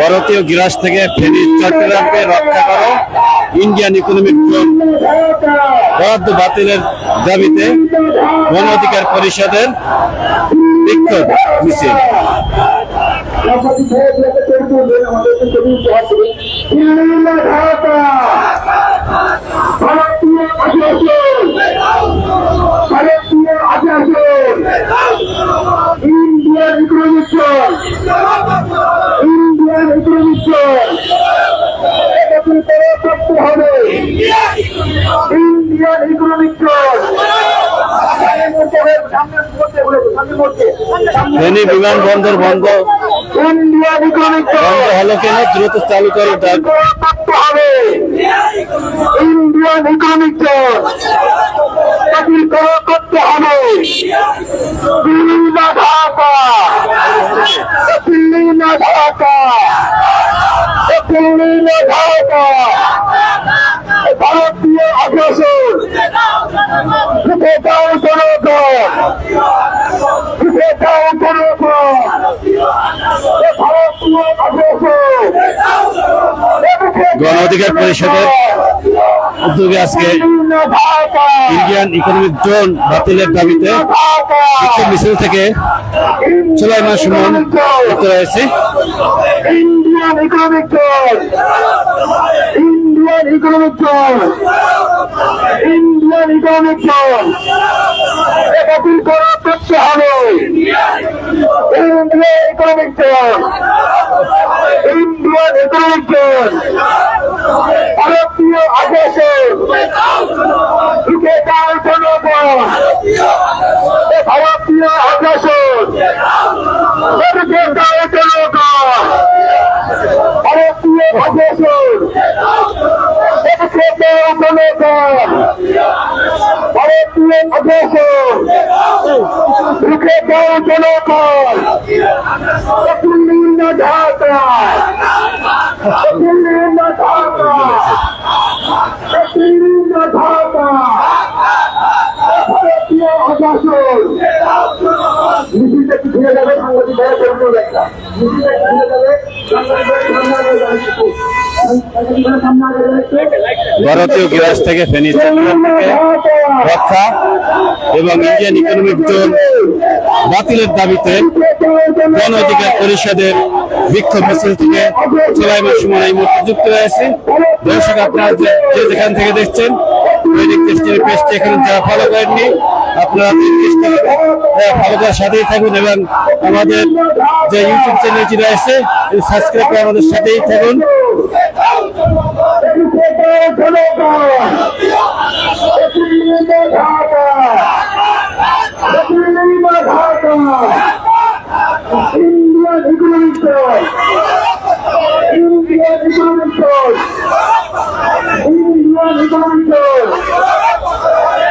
ভারতীয় গিরাস থেকে ফেনী চট্টগ্রামকে রক্ষা করো। ইন্ডিয়ান ইকোনমিক বরাদ্দ বাতিলের দাবিতে গণ অধিকার পরিষদের বিক্ষোভ মিছিল। ভারতীয় আগ্রাসন ইন্ডিয়ান ইকোনমিক ইন্ডিয়ান ইকোনমিক করতে হবে। ইন্ডিয়ান ইকোনমিক জোন ফেনী বিমানবন্দর বন্ধ। বন্ধ হলো কেন? দ্রুত চালু করে ডাক করতে হবে। ইন্ডিয়ান ইকোনমিক করতে হবে দিল্লি না ঢাকা দিল্লি না ঢাকা দিল্লি না ঢাকা ভারতীয় আগ্রাসন আগ্রাসন গণ অধিকার পরিষদের উদ্যোগে আজকে ইন্ডিয়ান ইকোনমিক জোন বাতিলের দাবিতে বিক্ষোভ মিছিল থেকে সুলাইমান সুমন যুক্ত রয়েছে Indian economic zone Indian economic zone Indian economic zone বাতিল করা করতে হবে? Indian economic zone Indian economic zone ভারতীয় আগ্রাসন. রুখে দাও জনগণ ভারতীয় আগ্রাসন রুখে দাও জনগণ ভারতীয় আগ্রাসন রুখে দাও জনগণ ভারতীয় আগ্রাসন রুখে দাও জনগণ দিল্লি না ঢাকা দিল্লি না ঢাকা দিল্লি না ঢাকা ভারতীয় আগ্রাসন মিছিলটা কি ঘিরে যাবে সাংবাদিক ভাইয়া করব একটা মিছিলটা কি ঘিরে যাবে সাংবাদিক ভাইয়া সামনে আগে যাবে একটু। সাংবাদিক ভাইয়া সামনে আগে যাবে একটু। ভারতীয় গিরাস থেকে ফেনী চট্টগ্রাম থেকে রক্ষা এবং ইন্ডিয়ান ইকোনমিক জোন বাতিলের দাবিতে গণ অধিকার পরিষদের বিক্ষোভ মিছিল থেকে সুলাইমান সুমন এই মুহূর্তে যুক্ত রয়েছে। দর্শক, আপনারা যে যেখান থেকে দেখছেন এখানে ফলো আপনারা করার সাথেই থাকুন এবং আমাদের যে ইউটিউব রয়েছে আমাদের সাথেই থাকুন। Zone. Indian economic zone. Indian economic zone.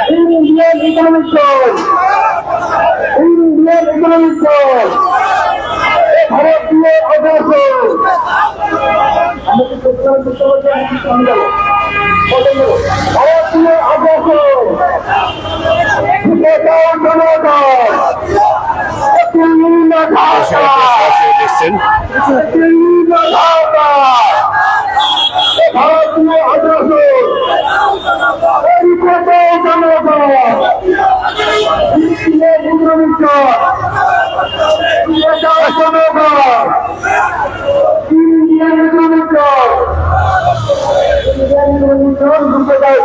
Indian economic zone. Indian economic zone. ভারতীয় অগ্রসর আমাকে প্রস্তাব করতে বলতে আমি সরাসরি দেখছেন। ভারতীয় অগ্রসর।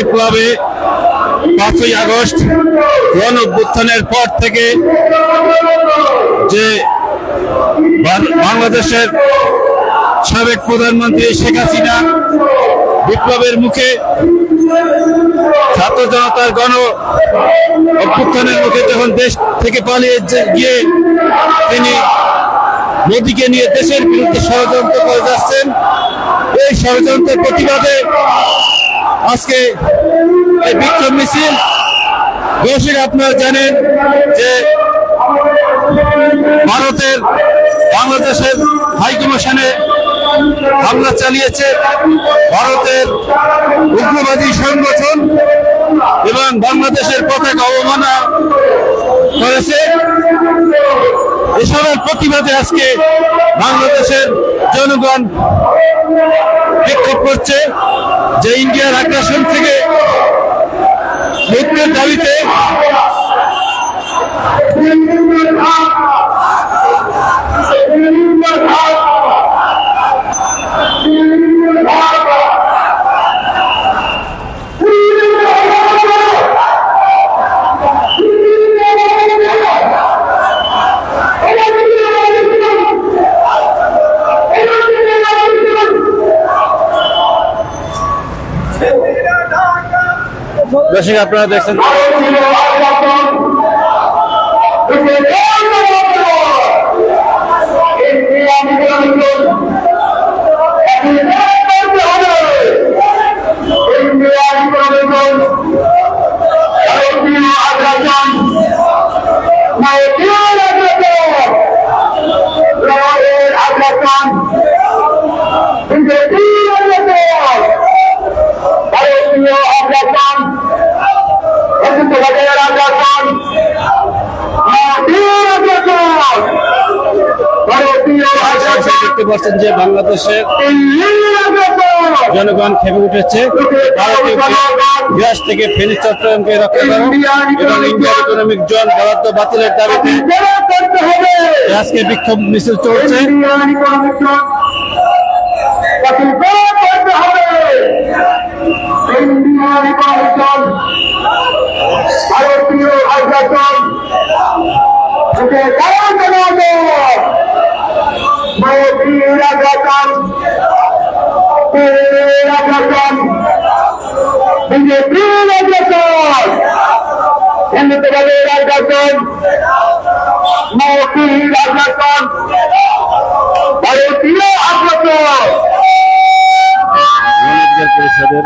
বিপ্লবে পাঁচই আগস্ট গণ অভ্যুত্থানের পর থেকে যে বাংলাদেশের সাবেক প্রধানমন্ত্রী শেখ হাসিনা বিপ্লবের মুখে ছাত্র জনতার গণ অভ্যুত্থানের মুখে যখন দেশ থেকে পালিয়ে গিয়ে তিনি মোদীকে নিয়ে দেশের বিরুদ্ধে ষড়যন্ত্র করে যাচ্ছেন, এই ষড়যন্ত্রের প্রতিবাদে আজকে এই বিক্ষোভ মিছিল দর্শক আপনারা জানেন যে ভারতের বাংলাদেশের হাইকমিশনে হামলা চালিয়েছে ভারতের উগ্রবাদী সংগঠন এবং বাংলাদেশের পতাকা অবমাননা করেছে। এসবের প্রতিবাদে আজকে বাংলাদেশের জনগণ বিক্ষোভ করছে যে ইন্ডিয়ার আগ্রাসন থেকে মুক্তির দাবিতে দর্শক আপনারা দেখছেন। ভারতীয় আগ্রাসন দেখতে পাচ্ছেন যে বাংলাদেশের জনগণ খেপে উঠেছে। গ্যাস থেকে ফেনী চট্টগ্রামকে রক্ষা করো এবং ইন্ডিয়ান ইকোনমিক জোন বরাদ্দ বাতিলের দাবিতে আজকে বিক্ষোভ মিছিল চলছে। ইন্ডিয়ান ইকোনমিক জোন ভারতীয় আগ্রাসন থেকে কারণ জানাব মোদীর আগ্রাসন আগ্রাসন বিজেপির আগ্রাসন হিন্দুত্ববাদের আগ্রাসন মোদীর আগ্রাসন ভারতীয় আগ্রাসন পরিষদের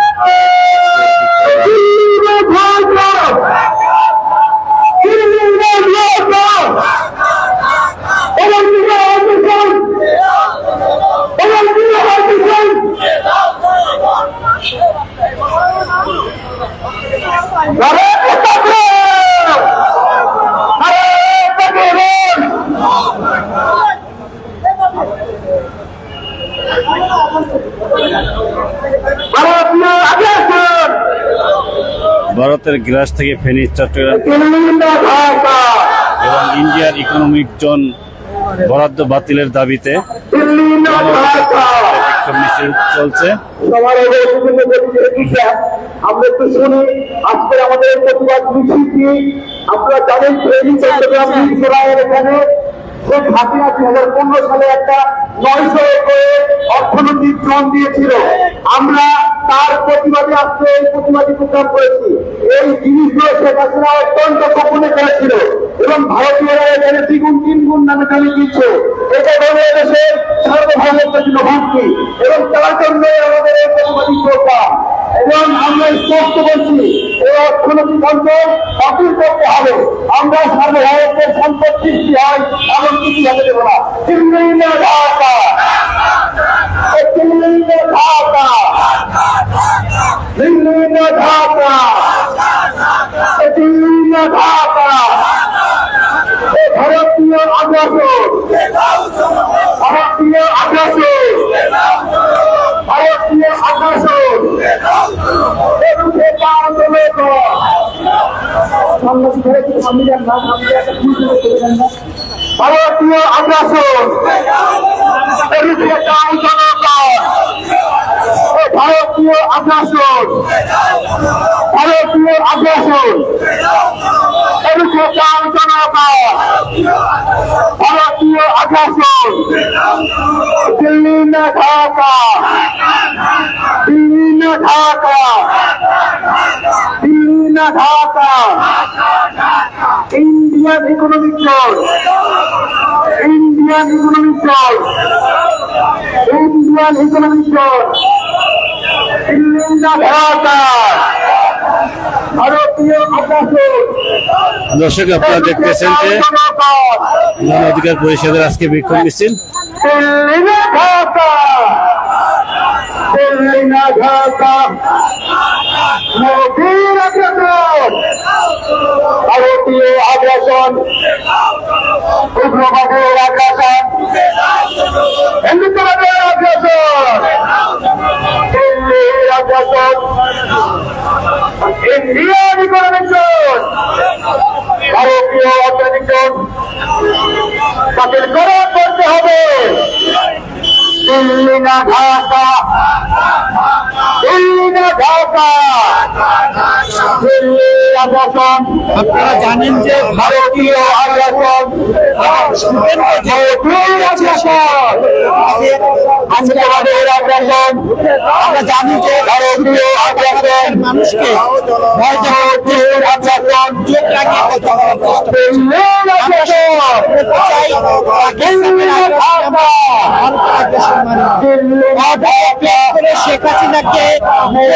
ভারতের গ্রাস থেকে ফেনী চট্টগ্রাম এবং ইন্ডিয়ার ইকোনমিক জোন বরাদ্দ বাতিলের দাবিতে বিক্ষোভ মিছিল চলছে। আমরা একটু শুনি আজকে আমাদের এই প্রতিবাদ মিছিলটি আপনারা জানেন ট্রেনিং চট্টগ্রাম মিরসরাইয়ের এখানে শেখ হাসিনা দুই হাজার পনেরো সালে একটা নয়শো অর্থনৈতিক ত্রাণ দিয়েছিল। আমরা তার প্রতিবাদে আজকে এই প্রতিবাদী প্রোগ্রাম করেছি। এই জিনিসগুলো শেখ হাসিনা অত্যন্ত গোপনে করেছিল এবং ভারতীয়রা এখানে দ্বিগুণ তিন গুণ নামে দামি দিচ্ছে। এটা বাংলাদেশের সার্বভৌমত্বের জন্য হুমকি এবং তার জন্য আমাদের এই প্রতিবাদী প্রোগ্রাম। এবং আমরা স্পষ্ট বলছি এই অর্থনৈতিক অঞ্চল বাতিল করতে হবে। আমরা সার্বভৌমত্বের সম্পদ সৃষ্টি হয়, এমন কিছু হতে দেবো না। দিল্লি না ঢাকা দিল্লি না ঢাকা দিল্লি না ঢাকা না ভারতীয় আগ্রাসন ভারতীয় আগ্রাসন ভারতীয় আগ্রাসন। এরূপে আন্দোলন ভারতীয় আগ্রাসন। ভারতীয় আগ্রাসন। ভারতীয় আগ্রাসন। এদিকে চাল জনতা। ভারতীয় আগ্রাসন। দিল্লি না ঢাকা। দিল্লি না ঢাকা। দিল্লি না Dhaka. Indian economic zone Indian economic zone Indian economic আগ্রাসন দর্শক আপনারা দেখতেছেন যে গণ অধিকার পরিষদের আজকে বিক্ষোভ মিছিল। ঢাকা মোদীর আগ্রাসন উগ্রবাদের আগ্রাসন হিন্দুত্ববাদের আগ্রাসন দিল্লির আগ্রাসন ইন্ডিয়ান ইকোনমিক ভারতীয় অর্থনৈতিক জোন বাতিলকরণ করতে হবে। দিল্লি না ঢাকা, দিল্লি ঢাকা দিল্লি আপনারা জানেন যে ভারতীয় ভারতীয় আজকে আমাদের আমরা জানি যে ভারতীয় মানুষকে ভারতীয় আগ্রাসন চোখ লাগিয়ে কথা শেখ হাসিনাকে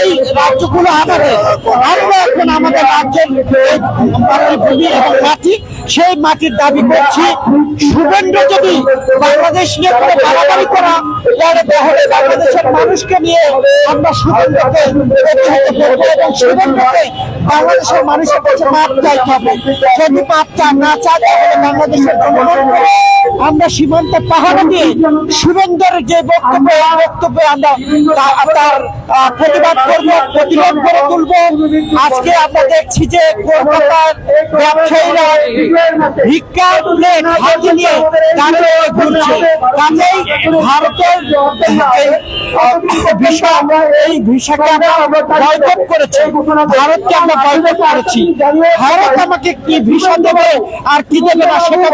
এই রাজ্যগুলো আমাদের আমরা এখন আমাদের রাজ্যের মাতৃভূমি এবং মাটি, সেই মাটির দাবি করছি শুভেন্দ্র যদি বাংলাদেশ নিয়ে করে বাড়াবাড়ি করা, তাহলে তাহলে বাংলাদেশের মানুষকে নিয়ে আমরা শুভেন্দ্রকে এবং শুভেন্দ্রকে বাংলাদেশের মানুষের কাছে মাপ চাইতে হবে। যদি মাপ চা না চায় তাহলে বাংলাদেশের আমরা সীমান্ত পাহারা দিয়ে শুভেন্দরের যে বক্তব্য বক্তব্যে আমরা তার প্রতিবাদ করব প্রতিবাদ করে তুলব। আজকে আমরা দেখছি যে কলকাতার ব্যবসায়ীরা ভিক্ষা প্লেট হাতে নিয়ে দাঁড়িয়ে ঘুরছে। কাজেই ভারতের ভিসা, এই ভিসাকে আমরা বয়কট করেছি। ভারতকে আমরা বয়কট করেছি। ভারত আমাকে কি ভিসা দেবে আর কি দেবে না সেটা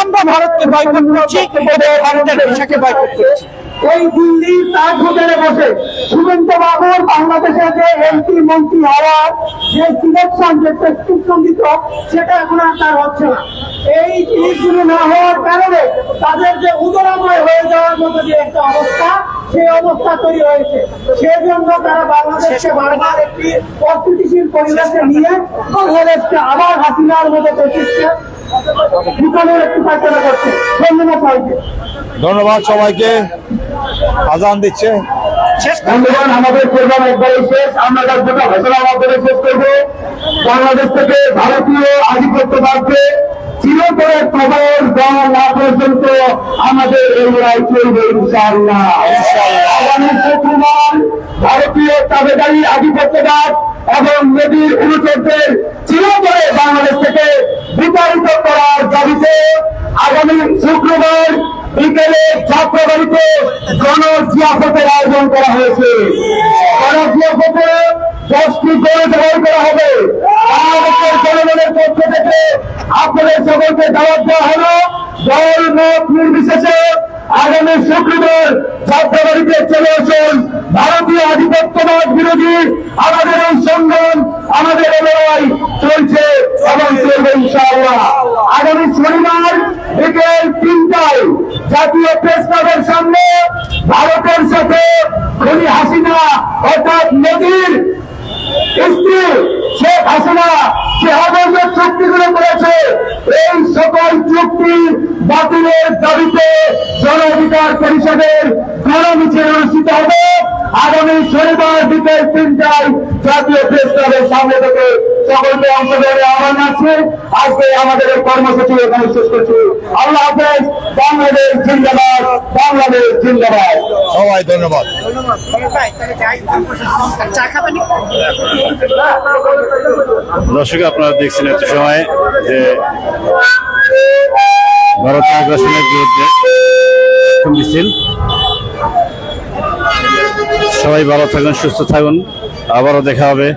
আমরা ভারতকে বয়কট করছি এবং ভারতের ভিসাকে বয়কট করছি। এই দিল্লির তাজ হোটেলে বসে। সুমন্ত বাবুর বাংলাদেশের যে এমপি মন্ত্রী হওয়ার যে সিলেকশন যে প্রেসক্রিপশন দিত, সেটা এখন আর তার হচ্ছে না। এই জিনিসগুলো না হওয়ার কারণে তাদের যে উদরাময় হয়ে যাওয়ার মতো যে একটা অবস্থা, সেই অবস্থা তৈরি হয়েছে। সেই জন্য তারা বাংলাদেশকে বারবার একটি অস্থিতিশীল পরিবেশে নিয়ে বাংলাদেশকে আবার হাসিনার মতো প্রতিষ্ঠা ধন্যবাদ সবাইকে। আজান দিচ্ছে। বন্ধুগণ আমাদের প্রোগ্রাম একবারে শেষ। আমরা তার দুটো ঘোষণা মাধ্যমে শেষ করব। বাংলাদেশ থেকে ভারতীয় আধিপত্যবাদকে চিরতরে খবর দেওয়া না পর্যন্ত আমাদের এই লড়াই চলবে ইনশাআল্লাহ। আগামী শুক্রবার ভারতীয় তাবেদারি আধিপত্যবাদ এবং নদীর অনুচরদের চিরতরে বাংলাদেশ থেকে বিতাড়িত করার দাবিতে আগামী শুক্রবার বিকেলে ছাত্রবাড়িতে গণজিয়াফতের আয়োজন করা হয়েছে। গণজিয়াফতে দশটি গড়ে জবাই করা হবে। বাংলাদেশের জনগণের পক্ষ থেকে আপনাদের সকলকে দাওয়াত দেওয়া হলো। দল মত নির্বিশেষে আগামী শুক্রবার ছাত্রবাড়িতে চলে আসুন। ভারতীয় আধিপত্যবাদ বিরোধী আমাদের এই সংগ্রাম, আমাদের লড়াই চলছে এবং চলবে ইনশাআল্লাহ। আগামী শনিবার জাতীয় প্রেস ক্লাবের সামনে ভারতের সাথে খুনি হাসিনা অর্থাৎ মোদীর স্ত্রী শেখ হাসিনা যে অবৈধ চুক্তিগুলো করেছে এই সকল চুক্তি বাতিলের দাবিতে গণ অধিকার পরিষদের গণমিছিল অনুষ্ঠিত হবে। আগামী শনিবার বিকেল তিনটায় জাতীয় প্রেস ক্লাবের সামনে থেকে সকলকে অংশগ্রহণে আহ্বান আছে আজকে আমাদের এই কর্মসূচি এখানে শেষ করছি। আল্লাহ হাফেজ বাংলাদেশ জিন্দাবাদ বাংলাদেশ জিন্দাবাদ। সবাই ধন্যবাদ। চা খাবেন? দর্শক, আপনারা দেখছেন এত সময় যে ভারত আগ্রাসনের বিরুদ্ধে মিছিল। সবাই ভালো থাকুন সুস্থ থাকুন। আবারও দেখা হবে।